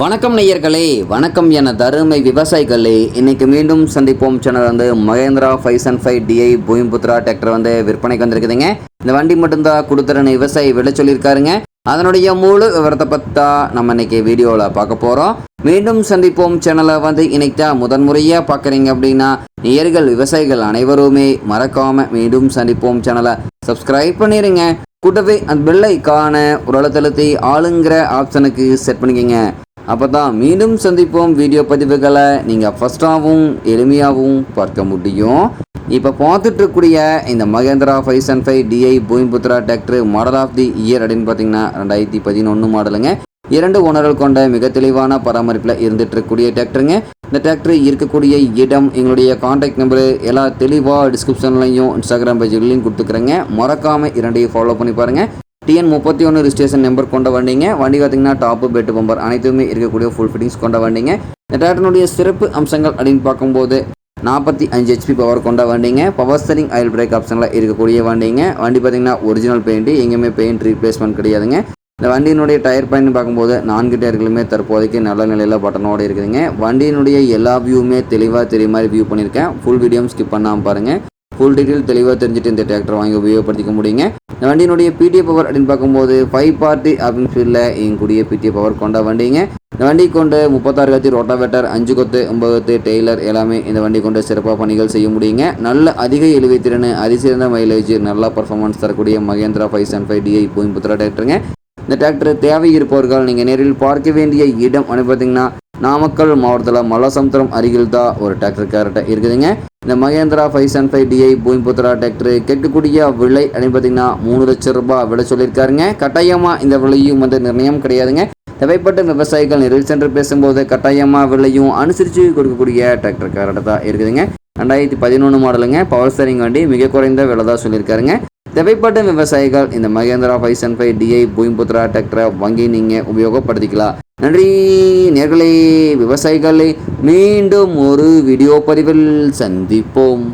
வணக்கம் நேயர்களே வணக்கம் என தருமை விவசாயிகளே. இன்னைக்கு மீண்டும் சந்திப்போம். சேனல் வந்து Mahindra five and five DI Bhoomiputra tractor வந்து விற்பனைக்கு வந்திருக்குதுங்க. இந்த வண்டி மட்டும்தான் கொடுத்துறன்னு விவசாயி விட சொல்லியிருக்காருங்க. அதனுடைய முழு விவரத்தை பற்றா நம்ம இன்னைக்கு வீடியோவில் பார்க்க போகிறோம் மீண்டும் சந்திப்போம். சேனலை வந்து இன்னைக்கு தான் முதன்முறையாக பார்க்குறீங்க அப்படின்னா நேயர்கள் விவசாயிகள் அனைவருமே மறக்காமல் மீண்டும் சந்திப்போம். சேனலை சப்ஸ்கிரைப் பண்ணிடுங்க கூட்டவே அந்த பெல்லை காண ஒரு அழுத்தழுத்தி ஆளுங்கிற ஆப்ஷனுக்கு செட் பண்ணிக்கங்க. அப்போ தான் மீண்டும் சந்திப்போம் வீடியோ பதிவுகளை. நீங்கள் ஃபஸ்ட்டாகவும் எளிமையாகவும் பார்க்க முடியும். இப்போ பார்த்துட்ருக்கூடிய இந்த Mahindra five and five DI Bhoomiputra tractor model of the year அப்படின்னு பார்த்தீங்கன்னா ரெண்டாயிரத்தி பதினொன்று மாடலுங்க. இரண்டு ஓனர்கள் கொண்ட மிக தெளிவான பராமரிப்பில் இருந்துட்டு இருக்கக்கூடிய டிராக்டருங்க இந்த டிராக்டர் இருக்கக்கூடிய இடம் எங்களுடைய காண்டாக்ட் நம்பரு எல்லா தெளிவாக டிஸ்கிரிப்ஷன்லையும் இன்ஸ்டாகிராம் பேஜ்லையும் கொடுத்துக்கிறேங்க. மறக்காமல் இரண்டையும் ஃபாலோ பண்ணி பாருங்கள் டிஎன் முப்பத்தி ஒன்று ரிஜிஸ்ட்ரேஷன் நம்பர் கொண்ட வண்டிங்க. வண்டி பார்த்தீங்கன்னா டாப்பு பெட்டு பம்பர் அனைத்துமே இருக்கக்கூடிய ஃபுல் ஃபிட்டிங்ஸ் கொண்ட வண்டிங்க. இந்த டிராக்டருடைய சிறப்பு அம்சங்கள் அப்படின்னு பார்க்கும்போது நாற்பத்தி அஞ்சு ஹெச்பி பவர் கொண்ட வண்டிங்க. பவர் ஸ்டரிங் ஆயில் பிரேக் ஆப்ஷனில் இருக்கக்கூடிய வண்டிங்க. வண்டி பார்த்தீங்கன்னா ஒரிஜினல் பெயிண்ட் எங்கேயுமே பெயிண்ட் ரீப்ளேஸ்மெண்ட் கிடையாதுங்க. இந்த வண்டியினுடைய டயர் பயன் பார்க்கும்போது நான்கு டயர்களுமே தற்போதைக்கு நல்ல நிலையில் பட்டனோடு இருக்குதுங்க. வண்டியினுடைய எல்லா வியூவுமே தெளிவாக தெரிய மாதிரி வியூ பண்ணியிருக்கேன். ஃபுல் வீடியோவும் ஸ்கிப் பண்ணாமல் பாருங்கள் ஃபுல் டீட்டெயில் தெளிவாக தெரிஞ்சுட்டு இந்த டிராக்டர் வாங்கி உபயோகப்படுத்திக்க முடியுங்க. இந்த வண்டியினுடைய பிடிஏ பவர் அப்படின்னு பார்க்கும்போது ஃபைவ் பார்ட்டி அப்படின்னு ஃபீல்டில் எங்கூடிய பிடிஏ பவர் கொண்ட வண்டிங்க. இந்த வண்டி கொண்டு முப்பத்தாறு கத்தி ரோட்டாவேட்டர் அஞ்சு கொத்து ஒன்பது கொத்து டெய்லர் எல்லாமே இந்த வண்டி கொண்டு சிறப்பாக பணிகள் செய்ய முடியுங்க. நல்ல அதிக இழுவை திறன் அதிசிறந்த மைலேஜ் நல்ல பர்ஃபார்மன்ஸ் தரக்கூடிய Mahindra five seven five DI Bhoomiputra டிராக்டருங்க இந்த டிராக்டர் தேவை இருப்பவர்கள் நீங்கள் நேரில் பார்க்க வேண்டிய இடம் அப்படின்னு பார்த்தீங்கன்னா நாமக்கல் மாவட்டத்தில் மலசமுத்திரம் அருகில் தான் ஒரு டிராக்டர் கேரட்டை இருக்குதுங்க. இந்த Mahindra five seven five DI Bhoomiputra tractor கேட்கக்கூடிய விலை அப்படின்னு பார்த்தீங்கன்னா மூணு லட்சம் ரூபாய் விலை சொல்லியிருக்காருங்க. கட்டாயமாக இந்த விலையும் வந்து நிர்ணயம் கிடையாதுங்க. தேவைப்பட்ட விவசாயிகள் நேரில் சென்று பேசும்போது கட்டாயமாக விலையும் அனுசரித்து கொடுக்கக்கூடிய டிராக்டர் கேரட்டை தான் இருக்குதுங்க. ரெண்டாயிரத்தி பதினொன்று மாடலுங்க பவர் ஸ்டரிங் வண்டி மிக குறைந்த விலை தான் சொல்லியிருக்காருங்க. தேவைப்பட்ட விவசாயிகள் இந்த Mahindra five seven five DI Bhoomiputra டிராக்டரை வாங்கி நீங்கள் உபயோகப்படுத்திக்கலாம். நன்றி. நேர்களே விவசாயிகளை மீண்டும் ஒரு வீடியோ பதிவில் சந்திப்போம்.